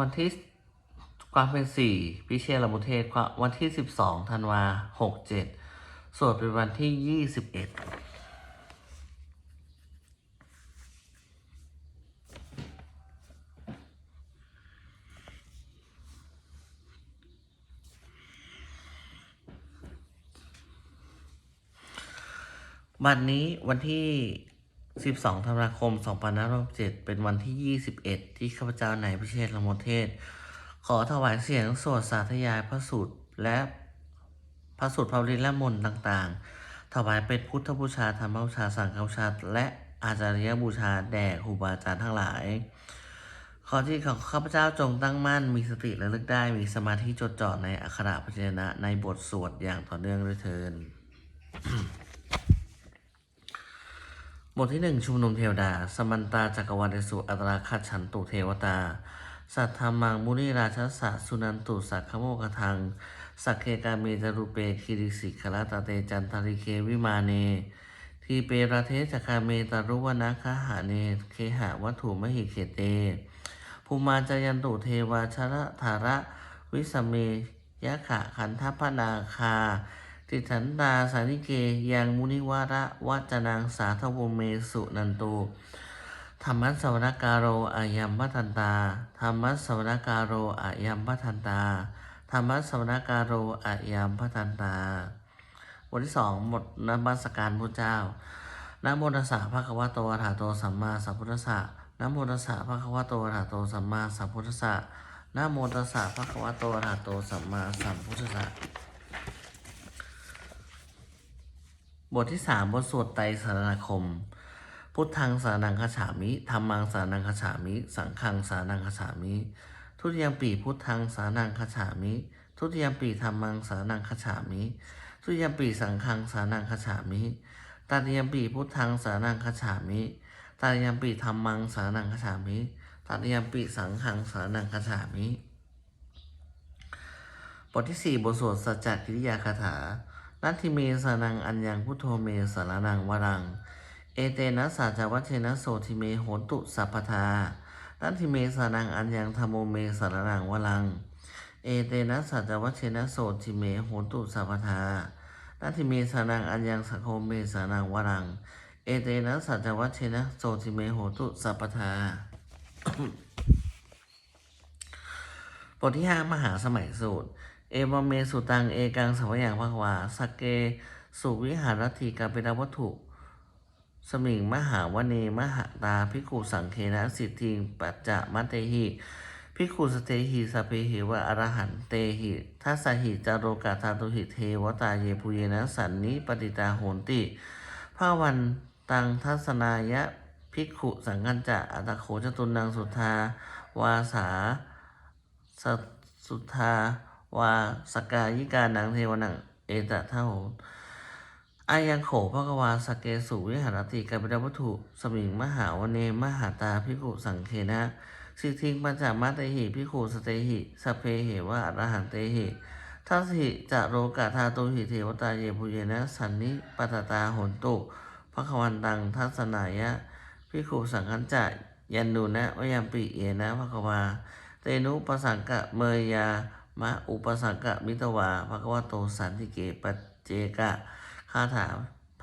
วันที่ความเป็นสี่พิเชษระมุเทศวันที่สิบสองธันวาหกเจ็ดสวดเป็นวันที่ยี่สิบเอ็ดวันนี้วันที่ 12 ธันวาคม 2567เป็นวันที่ 21 ที่ข้าพเจ้านายพิเชษละโมเทศ ขอถวายเสียงสวดสาธยายพระสูตรและพระสูตรพระฤทธิ์และมนต์ต่างๆ ถวายเป็นพุทธบูชาธรรมบูชาสังฆบูชาและอาจารยบูชาแด่ครูบาอาจารย์ทั้งหลาย ขอที่ของข้าพเจ้าจงตั้งมั่น มีสติระลึกได้ มีสมาธิจดจ่อในอักขระพยัญชนะในบทสวดอย่างต่อเนื่องด้วยเทิน บทที่หนึ่งชุมนุมเทวดา สมันตาจักรวาลสุอัตราคัจฉันตุเทวตา สัทธามังมุนิราชสะสุนันตุสักขโมกทัง สักเคกาเมจารุเปคิริสิขลาตาเตจันทริเควิมาเน ทีเปราเทจคาเมตารุวนาคาหาเน เคหะวัตถุมหิเขเต ภูมาจายันตุเทวาชระธาระ วิสเมยะขะขันธปนาคา ติฉันตาสานิเกยังมุนิวาระวัจนังสาธวเมสุนันตุธรรมัสวนการโรอายัมพัทันตาธรรมัสวนการโรอายัมพัทันตาธรรมัสวนการโรอายัมพัทันตาบทที่สองบทนมัสการพระเจ้านะโมตัสสะภะคะวะโตอะระหะโตสัมมาสัมพุทธัสสะนะโมตัสสะภะคะวะโตอะระหะโตสัมมาสัมพุทธัสสะนะโมตัสสะภะคะวะโตอะระหะโตสัมมาสัมพุทธัสสะ บทที่สามบทสวดไตรสารณคม พุทธังสารนังคาฉามิธรรมังสารนังคาฉามิ สังฆังสารนังคาฉามิ ทุติยมปีพุทธังสารนังคาฉามิ ทุติยมปีธรรมังสารนังคาฉามิ ทุติยมปีสังฆังสารนังคาฉามิตาติยมปีพุทธังสารนังคาฉามิตาติยมปีธรรมังสารนังคาฉามิตาติยมปีสังฆังสารนังคาฉามิ บทที่สี่บทสวดสัจจกิริยาคาถา นัตถิเมสานังอัญญังพุทโธเมสารนังวรัง เอเตนะสัจวัชเชนะโสทิเมโหตุสัพพทานัตถิเมสานังอัญญังธรรมโมเมสารนังวรัง เอเตนะสัจวัชเชนะโสทิเมโหตุสัพพทานัตถิเมสานังอัญญังสังโฆเมสารนังวรัง เอเตนะสัจวัชเชนะโสทิเมโหตุสัพพทาบทที่ห้ามหาสมัยสูตร เอวเมสุตังเอกังสวยังภควาสกเกสุวิหารทีกาเป็นวัตถุ สมิงมหาวเนมหตาพิกุสังเคนะสิทธิงปัจจะมัตเตหิพิกุสเตหิสเปหิวะอรหันเตหิทัสหิจารโรกาธาตุหิเทวตาเยปุเยนะสันนิปติตาโหนติภาวันตังทัศนายะภิกขุสังกัญจะอัตโขจตุนังสุทาวาสาสสุทา วาสกายิกานังเทวนังเอตะเท่าอายังโขภควาสเกสุวิหารติกัปปิวัตถุสมิงมหาวเนมหาตาพิกุสังเคนะ สิทธิงปัญจมัตเตหิพิกุสเตหิสเพเหวะอรหันเตหิทัสหิจะโรกาธาตุหิเทวตาเยปุเยนะสันนิปตตาโหนตุภควันตังทัศนายะพิกุสังคัญจะยันดูนะวยัมปิเอนะภควาเตนุปสังกะเมยยา มะอุปสังกะมิตวาภควโตสันติเกปเจกะคาถา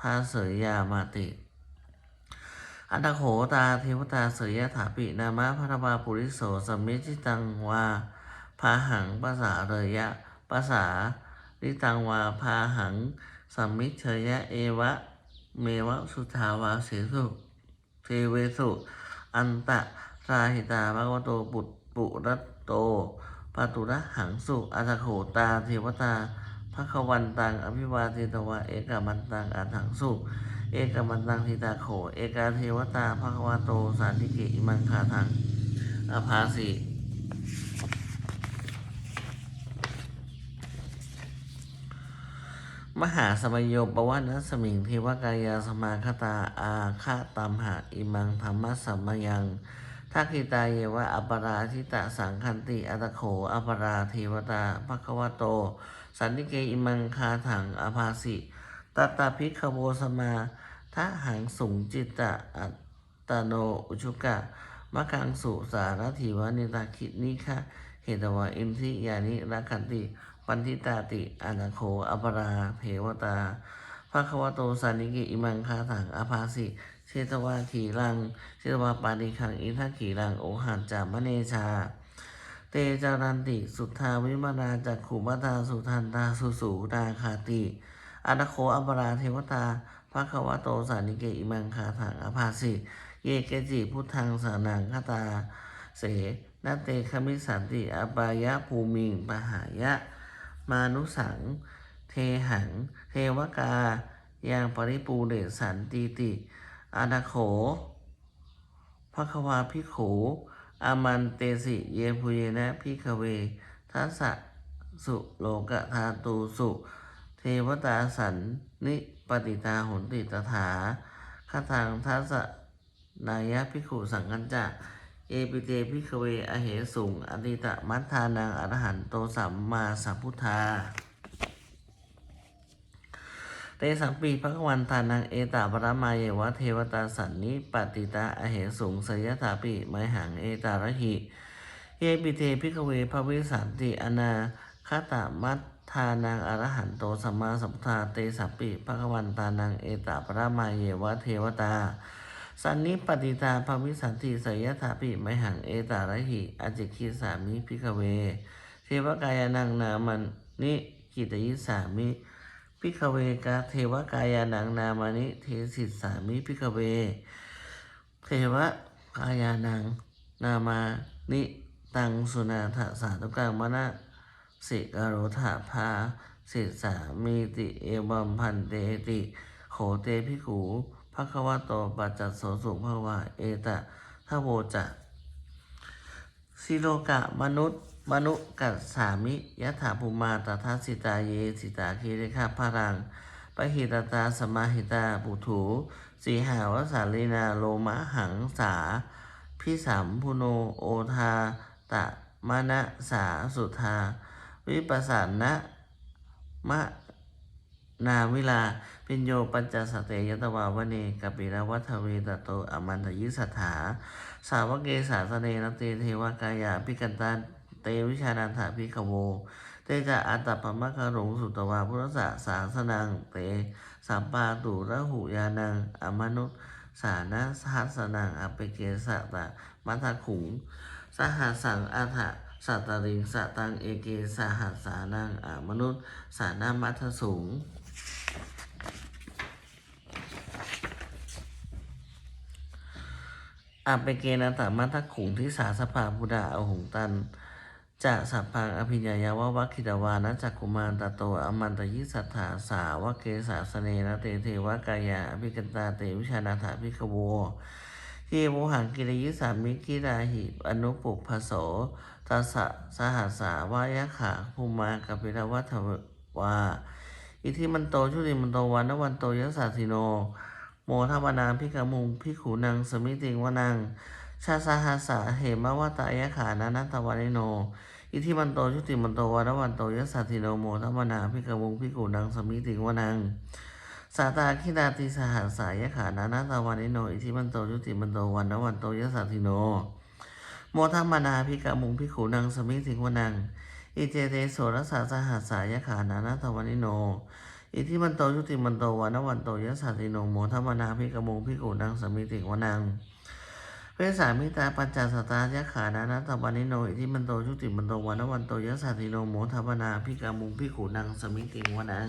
พาเสยยามาติอันตโขตาเทวตาเสยยถาปินามะพัทวาปุริโสสมเมจิตังวาพาหังภาษาเรยะภาษาลิตังวาพาหังสัมมิเชยะเอวะเมวะสุทาวาเสสุเทเวสุ อันตะราหิตาภควโตปุตปุรัตโต ปาตุระหังสุอัตโขตาเทวตาภควันตังอภิวาเทตวะเอกามันตังอัถังสุเอกามันตังทิตาโข เอกาเทวตาภควาโตสานิกิมังคาทังอภาสิมหาสมัยโยปวันัสมิงเทวกายาสมาคตาอาคาตัมหะอิมังธรรมะสัมยัง ทักขิตาเยวะอัปราทิตะสังคันติอัตโขอัปราเทวตาภควโต สันนิเกอิมังคาถังอภาสิตตาภิกขโวสมาทะหังสุงจิตตะอัตโนอุชุกะมะกังสุสารถีวานิตาคินิคะเหตวะอินทิยานิรักขันติ ปันทิตาติอนาโคอปราเพวตาภควะโตสานิกิอิมังคาถังอภาสิ เชตวาขีรัง เชตวาปานิคัง อิทัขีรัง โอหันจามเนชา เตจารันติ สุทธาวิมานาจักขุมตาสุทันตาสุสูนาคาติอนาโคอัปราเทวตาภะควโตสานิเกอิมังคาถังอภาสิเยเกจิพุทธังสานังคตา เสนาเตคมิสันติอบายะภูมิงปหายะ มานุสัง เทหัง เทวกายังปริปูเดสันติติ อานาโขภควาพิขูอามันเตสิ เยพุเยนะพิกเวทัสสะสุโลกะธาตูสุ เทวตาสันนิปติตาหุนติตถาคาทางทัสสะนายะพิขุสังกัญจะ เอปิเตพิกเว อเหสุงอติตะมัทธานังอรหันโตสัมมาสัมพุทธา เตสังปีพระกวันตานังเอตาปรมาเยวะเทวตาสันนิปติตาอเหสุงสยถาปิไมหังเอตารหิเยปิเตพิกเวภวิสันติอนาคตามัตทานังอรหันโตสัมมาสัมพุทธาเตสังปีพระกวันตานังเอตาปรมาเยวะเทวตาสันนิปติตาภวิสันติสยถาปิไมหังเอตารหิอจิคิสามิพิกเว เทวกายานังนามันนิกิตยิสามิ พิกเวกาเทวกายานังนามานิเทสิสามิพิกเว เทวกายานังนามานิตังสุนาถสาตุกังมณะสิกโรธาภาสิสามีติเอวัมพันเตติโขเตพิขูภควะโตปัจจัสโสสุภวะเอตะทะโวจะสิโลกะมนุษย์ มนุกัสสามิยะถาภูมาตถาสิตาเยสิตาคีริคาพารังปหิตตาสมาหิตาปุถุสีหาวสาลีนาโลมะหังสาพิสัมพุโนโอทาตะมะนะสาสุธา วิปัสสนะมะนาวิลาปิญโยปัญจสเตยตวาวเนกปิรวัฏเวตโตอมันทยิสัทธาสาวกเกสาสเนนเตเทวกายาพิกันตา เตวิชานันถาพิกโว เตจะอัตตปมะคารงสุตวาพุทธะสาสนัง เตสัมปาตุระหุยานัง อมนุษสานะสัสนังอเปเกสะตะมัทธขุง สหัสังอัฏฐสัตตริงสตังเอเกสหัสานังอมนุษสานามัทสูงอาเปเกนะตามัทขุงที่สาสภาพุดาอหงตัน จะสัพพังอภิญญายาวะวัคคิตวานะจักกุมารตะโตอมันตยิสัทธาสาวะเกสาสเนนะเตเทวกายาอภิกันตาเตวิชานาถาภิกขโวเทโวหังกิริยิสามิกิราหิอนุปุพพโสตัสสะสหัสสาวายะขาภูมากัปิรวัฏวาอิทิมันโตชุติมันโตวันนวันโตยัสสาสิโน โมทวนาพิกมุงพิขูนังสมิติงวนังชาสาหาสาเหมาวตายะขานานัตวันโน อิทิมันโตชุติมันโตวันวันโตยสสาสิโนโมทวนาพิกามุงพิขูนังสมิติงวนังสาตาคิดาติสหัสสายะขานานัตวันิโนอิทิมันโตชุติมันโตวันวันโตยสสาสิโนโมทัมนาพิกามุงพิขูนังสมิติงวนังอิเจเตโสรสาสหัสสายะขานานัตวันิโนอิทิมันโตยุติมันโตวันวันโตยะสัตติโนโมทัมมนาพิกมุงพิกุนังสมิติวนัง เวสามิตาปัญจสตายะขานานัตวันิโนอิทิมันโตยุติมันโตวันวันโตยะสัติโนโมทัมมนาพิกามุงพิกุนังสมิติวนัง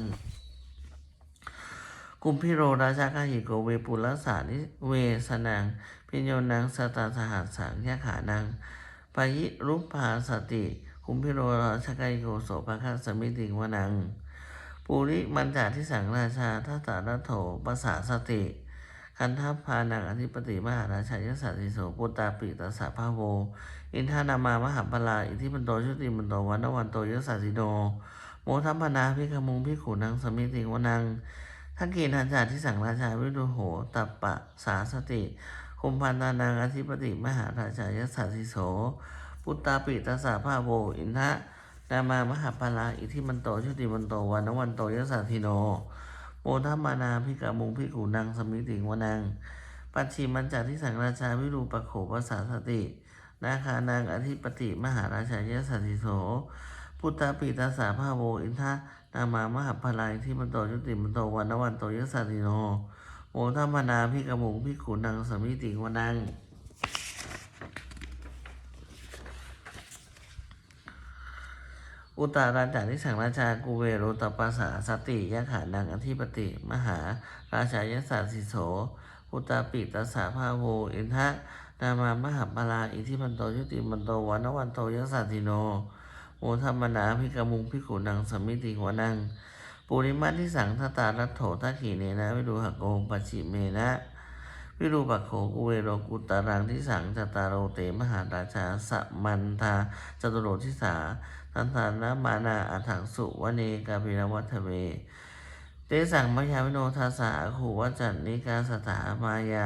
กุมพิโรราชากาหิโกเวปุลสานิเวสนังพิญโยนังสตาสหัสสังยะขานังปยิรุปาสติกุมพิโรราชากาหิโกโสภคัสสมิติวนัง ปุริมันจาที่สังราชาทัตตาโถภาษาสติ คันทัพพานังอธิปติมหาราชายสัตติโสปุตตาปิตาสาภาโว อินทานามามหาพลาอิทิมันโตชุติมันโตวันนวันโตยสัสสิโนโมทัพพนาพิกมุงพิขูนังสมิติวนังทักกีนันจาที่สั่งราชาวิรุโหตัปปะสาสติคุมพันนานังอธิปติมหาราชายสัตติโสปุตตาปิตาสาภาโว อินทะนามามหาปาลาอิทิมันโตชุติมันโตวันนวันโตยสัสสิโน โมทัมมานาพิกามุงพิกูนังสมิติงวนัง ปัจฉิมัญจาทิสังราชาวิรูปโขภาษาสติ นาคานางอธิปติมหาราชายสสติโส พุทธปิตาสาภาโวอินทนามามหาพลายที่มันโตยุติมันโตวันวันโตยสสติโนโมทัมมนาพิกามุงพิขุนังสมิติงวนัง อุตาราจานิสังราชากุเวโรตปัสสาสติยะขานังอธิปติ มหาราชายสาสิโสพุตตาปิตาสาภาโวอินทะนามามหาปลาอิทิมันโตยุติมันโตวันวันโตยสสติโนโมทัมมนาพิกมุงพิขุนังสมิติวนังปุริมาทิสังทตารัตโถทักขีเนนะวิดูหโกงปัจฉิเมนะ วิรูปักโขกุเวโรกุตารังทิสังจตารโรเตมหาราชาสัมันทาจตุโรทิสาทันทานะมานาอัถังสุวเนกาปิรวัฏเวเตสังมยาวิโนทาสาขูวัจันนิกาสถามายา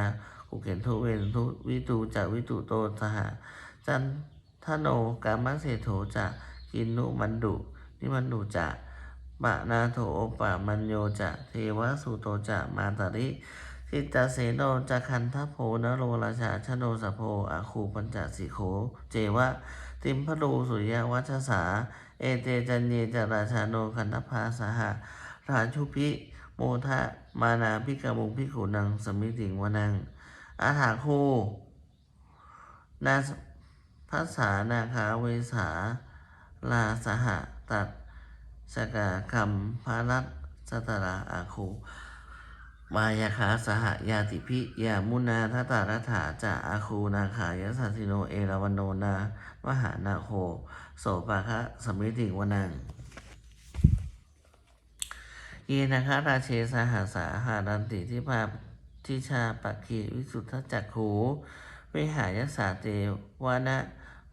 กุเกนทุเวนทุวิตูจะวิตุโตสหจันทโนกามังเสโถจะกินนุมันดุนิมันดุจะปะนาโถปะมันโยจะเทวสุโตจะมาตาริ ทิตาเสโนจะคันทโพนโรราชาชโนสโพอาคูปัญจสีโข เจวะ ติมพรูสุริยวัชสา เอเตจันเยจราชาโนคันธพาสหะราชุพิ โมทะมานาพิกามุงพิขุนัง สมิติงวนัง อาถาคูนาภาษานาคาเวสาลาสหะตัดสกาคัมพารัตสตราอาคู มายาคาสหยาติพิยามุนาทัตารัฐาจะอาคูนาขายสัสสิโนเอราวันโนนามหานาโคโสปะคะสมิติวนังเยนะคะราเชสหัสาหารันติที่พาทิชาปักีวิสุทธจักขูวิหายสาเตวานะ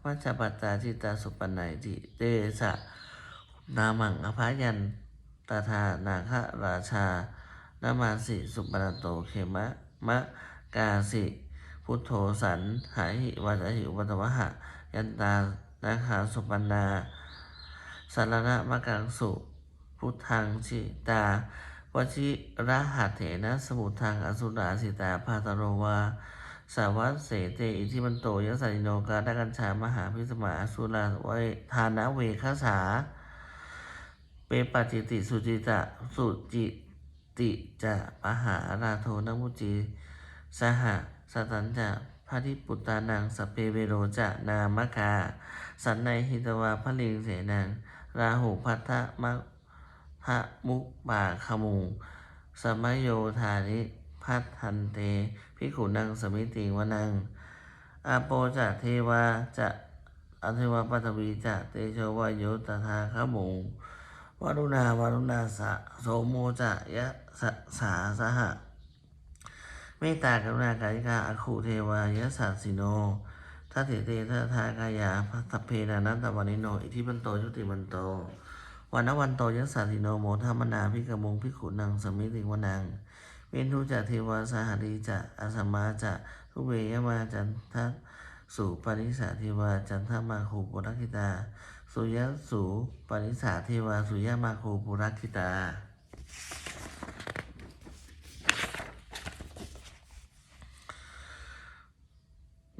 วัจปัตตาจิตาสุปนัยติเตสะนามังอภายันตถานาคราชา นามาสิสุปนโตเขมะมะกาสิ พุทโธสันหาหิวัจหิวัตวะหะ ยันตานาคาสุปนนาสารณะมะกังสุ พุทธังชิตาวชิระหัตเถนะสมุทังอสุราสิตาพาตโรวาสาวัสเสเตอิทิมันโตยสันิโนกาดกัญชามหาพิสมาอสุราเวทานะเวคสา เปปัจจิติสุจิตะสุจิ ติจะปะหาราโทนมุจีสหสตันจะพระทิปุตตานังสเปเวโรจะนามกา สันในหิตวาพระลิงเสนังราหูพัทธมะพะมุปาขมุงสมโยธานิพัทธันเตพิขุนังสมิติวนังอาโปจะเทวาจะอเทวาปัตวีจะเตโชวายโยตถาขมุ งวรุณาวารุณาสะโสโมจะยะสะสาสหะเมตตากรุณาการิกาอคูเทวายะสัสสิโนทัตติเตทัทากายาพัตเพนานันตวานิโน อิทิปันโตชุติมันโตวันนวันโตยะสัสสิโนโมธรรมนาพิกมงพิขุนังสมิติวนังเวนทุจะเทวาสหดีจะอาสมาจะทุเวยมาจันทสุปนิสาเทวาจันทมาคูปุรคิตา สุยสุปนิสาเทวาสุยมาคูปุรคิตา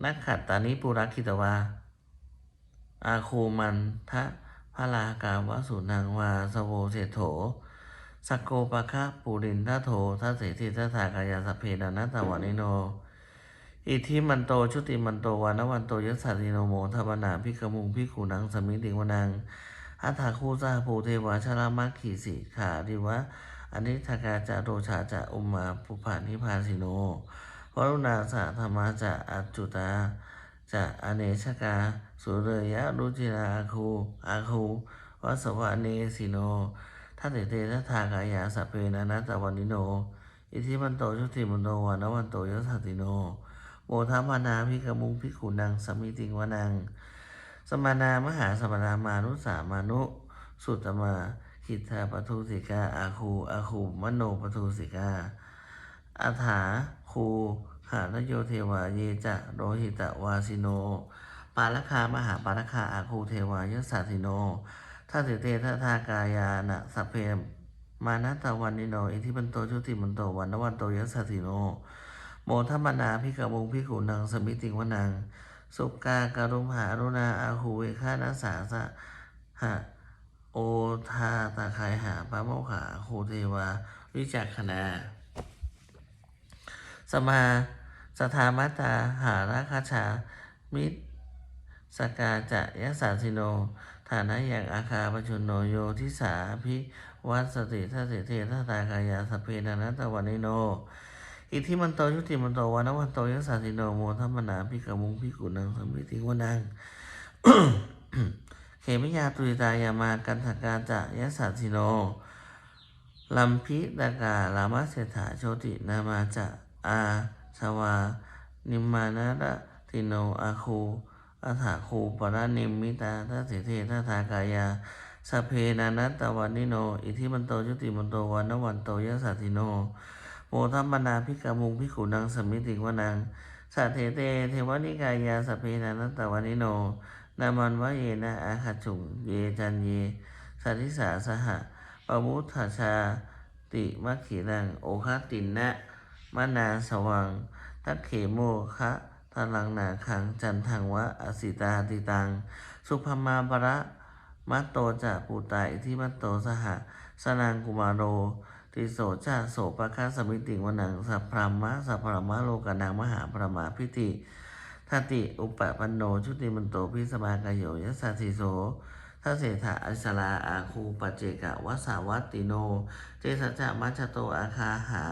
นักขัตตานิปุรคิตวา อาคูมันทะพระลากาวสุนังวาสโวเสโถสกโกปะคะปุรินทโถทัสเสติทัสากายาสเพนานัตตวานิโน อิทิมันโตชุติมันโตวานวันโตยสสัตติโนโมทวนาพิกมุงพิขูนังสมิติวนังอัฏฐาคูสาภูเทวาชรามัคขีสิขาดิวะอนิทกาจาโรชาจะอุมมาปุปานิพาสิโนวรุณาสะธรรมาจะอัจจุตาจะอเนชกา สุเรยะรุจิราอาคูอาคูวัสวะเนสิโนทัตเตเตทัทากายาสพเพนะนัตตวันนิโน อิทิมันโตชุติมันโตวานวันโตยสสติโน โมทัมานาพิกมุงพิขุนังสมิติงวนัง สมานามหาสมนามานุสามานุ สุตมาคิทาปทุสิกาอาคูอาคูมโนปทุสิกาอาถาคูหานโยเทวาเยจะโรหิตวาสิโน ปาลคามหาปาลคาอาคูเทวายสาสิโนทัตติเตทัทากายานะสัพเพมานะตะวันนิโนอิทิปันโตชุติมันโตวันนวันโตยสสติโน โมทัมนาพิกมุงพิกุนังสมิติวนัง สุกาการุมหารุณาอาหูเวคานัสสาสะหะโอทาตาคายหาปะโมขาโคเทวา วิจักขณาสมาสทามาตาหาราคาชา มิตรสกาจะยะสาสิโน ฐานะอย่างอาคาปชุนโนโยทิสาภิวัตสติทัสสิเททัตากายาสเพนานัตตวันนิโน อิทธิมันโตยุติมันโตวานวันโตยะสาสิโนโมทัมมนาพิกมุงพิกุนังสมิติวนังเขมิยาตุริตายามากันถกาจะยะสาสิโนลัมพิดากาลามาเศรษฐาโชตินามาจะอาชวา นิมมานะระติโนอาคูอัฏฐาคูปรานิมมิตาทัสิเททัทากายาสเพนานัตตวันนิโน อิทธิมันโตยุติมันโตวันวันโตยะสัตติโน โมทัมมนาพิกามุงพิกุนังสมิติวนังสัทเทเต เทวนิกายาสเพนานัตตวันนิโน นามันวะเยนะอาคัจฉุงเยจันเยสัทธิสาสหะปมุทธชาติมัคขีนัง โอคตินนะมนาสวัง ทักเขโมคะทลังนาคัง จันทังวะอสิตาติตัง สุภมาประมัตโตจะปูตาอิทิมัตโตสหะสนางกุมารโร ติโสจะโสปะคะสมิติวนังสัพพรามะสัพพรามะโลกานังมหาปรมาพิติทัติอุปปันโนชุติมันโตพิสมากโยยัสสสิโสถ้าเศรษฐาอัสลาอาคูปเจกะวสาวัติโน เจสัจจะมัชโตอาคาหา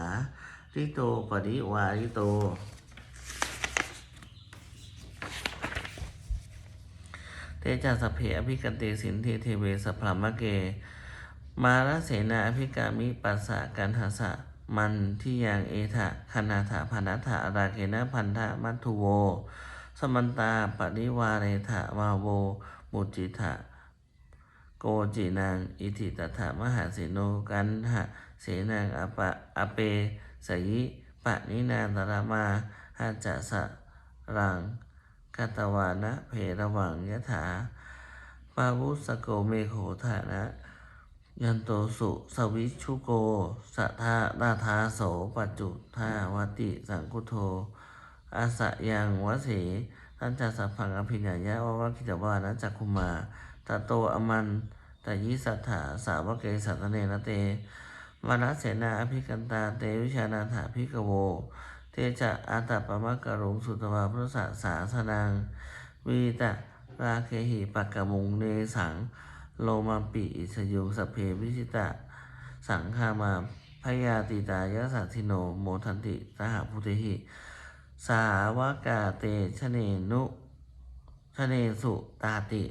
ริโตปริวาริโต เตจัสสเพอภิกันเตสินเทเทเวสพรามะเก มาลเสนาอภิกามิปัสสะกันหาสะมันที่ยังเอทะคณาถาพนัถาราเกนะพันธะมัทุโว สมันตาปริวาเรถะวาโว มุจิทะโกจินางอิทิตถามหาเสโนกันหะเสนางอปะอเปสยิปะนินานตรามาหาจะสะรังกตวานะเพระวังยะถาปาวุสโกเมโขฐานะ ยันโตสุสวิชุโกสัทธาราธาโสปัจจุทาวติสังคุโทอาสะยังวเสท่านจัสสะพังอภิญญายะวะวะคิจวานะจักคุมาตโตอมันตยิสัทธาสาวกเกสัตเนนะเตมานะเสนาอภิกันตาเตวิชานาถาภิกโว เตจะอาตปะมะกะรุงสุตวาพุทธสาสนังวีตะราเคหิปักกะมุงเนสัง โลมาปิอิสยุสเพวิชิตะ สังฆามาพยาติตายะสัทธิโนโมทันติสหพุทธิหิ สาวกาเตชะเนนุชะเนสุตาติ